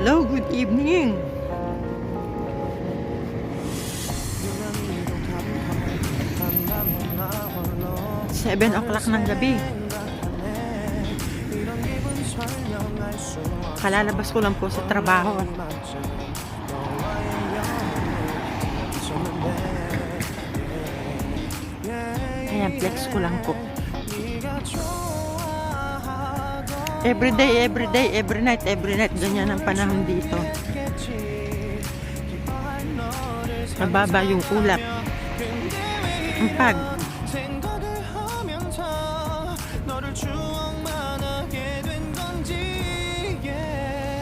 Hello, good evening. Seven o'clock ng gabi. Kalalabas ko lang po sa trabaho. Ayan, flex ko lang po. Every day, every day, every night, every night, ganyan ang panahon dito. Mababa yung ulap. Ang pag.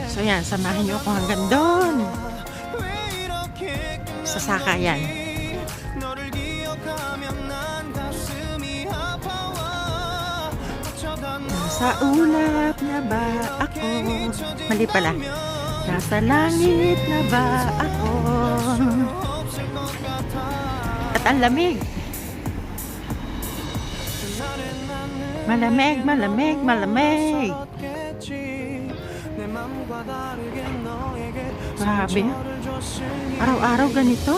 So yan, samahin niyo ako hanggang doon. Sasaka yan. Sa ulap na ba ako? Mali pala. Nasa langit na ba ako? At ang lamig. Malamig, malamig, malamig. Grabe. Araw-araw ganito?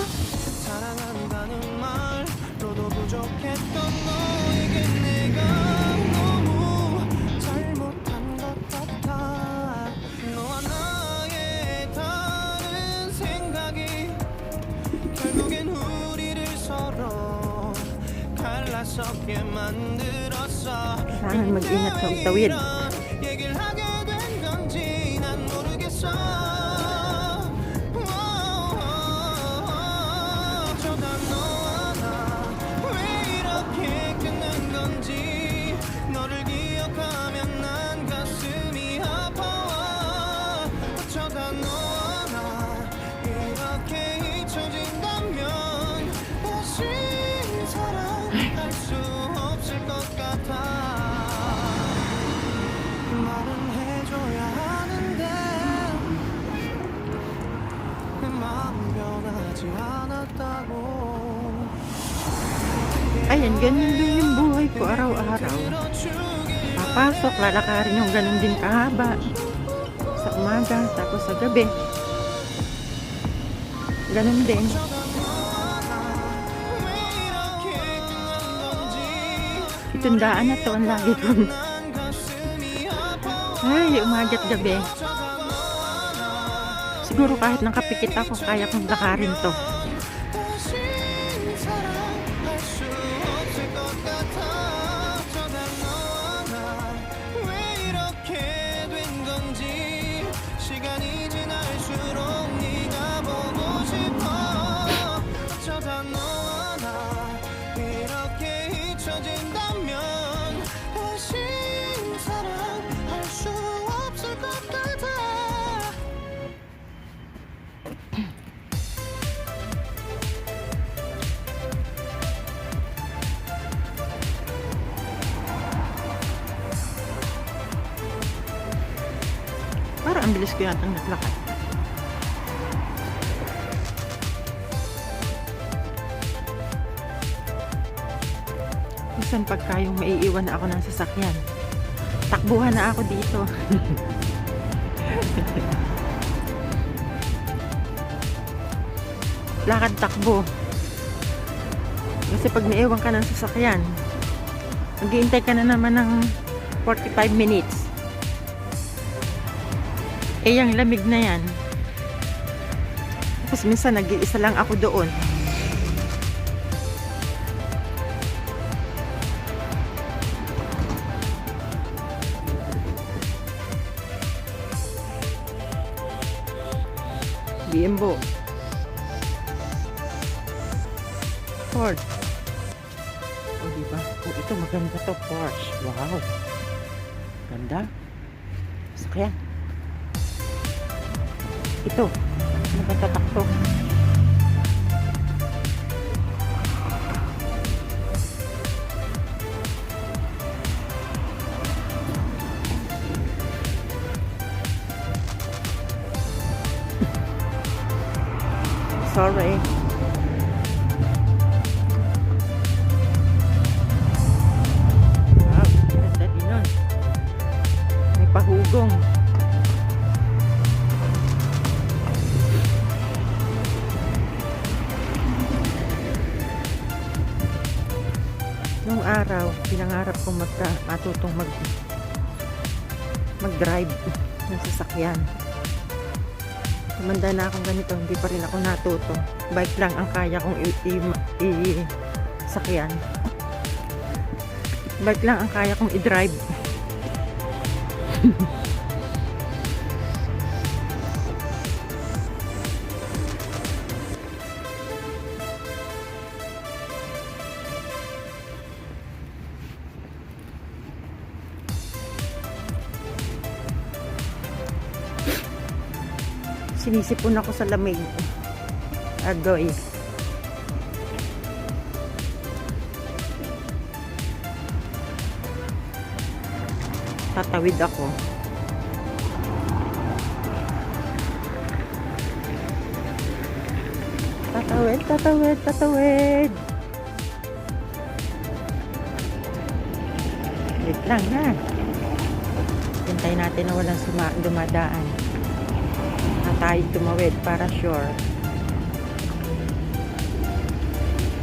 Kailangan mag-ingat sa tawid. Ayan, ganyan din yung buhay ko araw-araw. Papasok, lalakarin yung ganun din kahaba. Sa umaga, tapos sa gabi. Ganun din. Itundaan na to ang lagi kong. Ay, umaga at gabi. Siguro kahit nakapikit ako, kaya kong lakarin to. Ang bilis ko yatang naglakad. Minsan pagka yung maiiwan na ako ng sasakyan, takbuhan na ako dito. Lakad takbo. Kasi pag naiwan ka ng sasakyan, maghihintay ka na naman ng 45 minutes. Eh, yung lamig na yan. Tapos minsan nag-iisa lang ako doon. Bimbo. Ford. O, oh, diba? Oh, ito maganda to, Porsche. Wow. Ganda. Sakyan. Ito. Nakatatak to. Sorry. Mag-drive ng sasakyan. Tumanda na akong ganito, hindi pa rin ako natuto. Bike lang ang kaya kong i- i- i- sakyan. Bike lang ang kaya kong i-drive. Sinisipon ako sa lamig. Agoy. Tatawid ako. Tatawid, tatawid, tatawid. Wait lang ha. Hintay natin na walang dumadaan tayo tumawid para sure.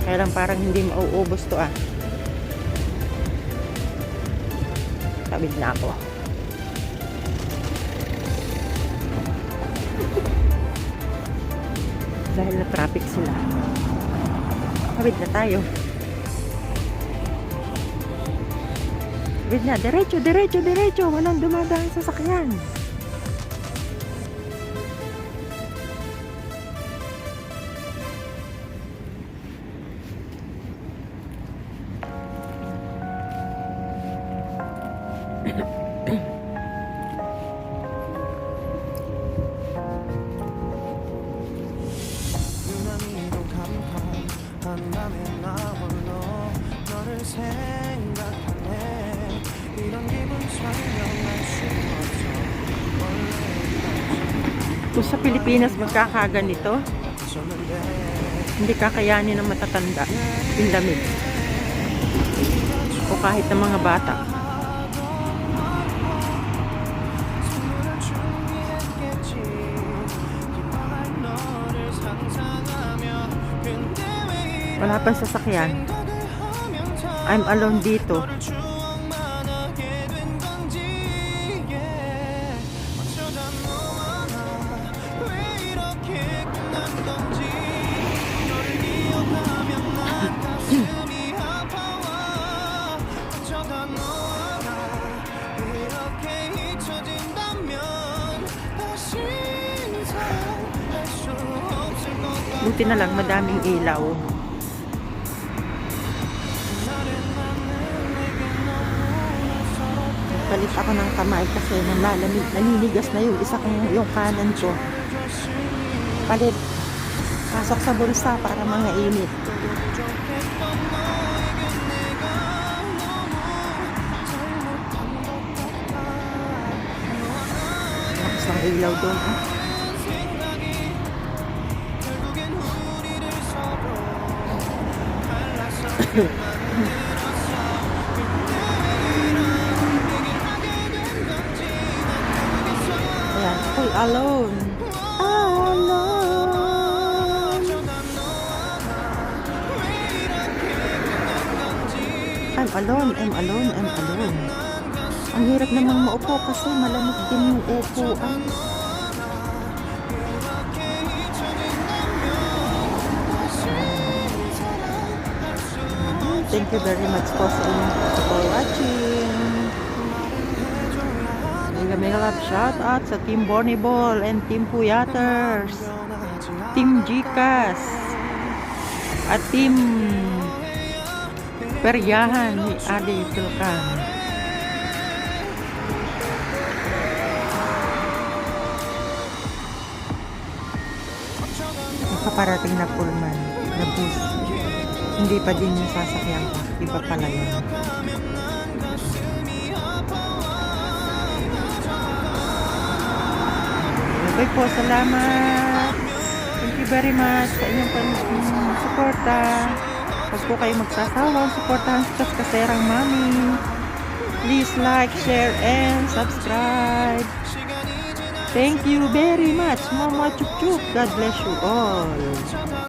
Kaya lang parang hindi mauubos to ah. Tawid na ako. Dahil na traffic sila. Tawid na tayo. Tawid na. Diretso, diretso, diretso. Walang dumadaan sa sakyan. 생각하네 이런 기분 설명할 수 없어 Kung sa Pilipinas magkakaganito, 원래 hindi kakayanin ng matatanda yung lamig. O kahit ng mga bata. 선물을 준비했겠지 기뻐할 너를 상상하며 근데 왜 이런 Wala pang sasakyan. I'm alone dito. Buti na lang madaming ilaw. Palit ako ng kamay kasi nalalamig, naninigas na yung isa kong yung kanan ko. Palit. Pasok sa bulsa para mga init. Lakas ng ilaw doon. ah. Ayan. alone. Alone. I'm alone, I'm alone, I'm alone. Ang hirap namang maupo kasi malamig din yung upuan. Thank you very much po sa inyong for watching. Love shout out sa Team Bonnie Ball and Team Puyaters, Team Gcas, at Team Peryahan ni Adi Tulkan. Nakaparating na pullman na bus. Hindi pa din yung sasakyan ko. Iba pala yun. Okay po, salamat. Thank you very much sa inyong pan- mm, suporta. Huwag po kayo magsasawang suportahan sa Kaserang Mami. Please like, share, and subscribe. Thank you very much. Mama Chup Chup. God bless you all.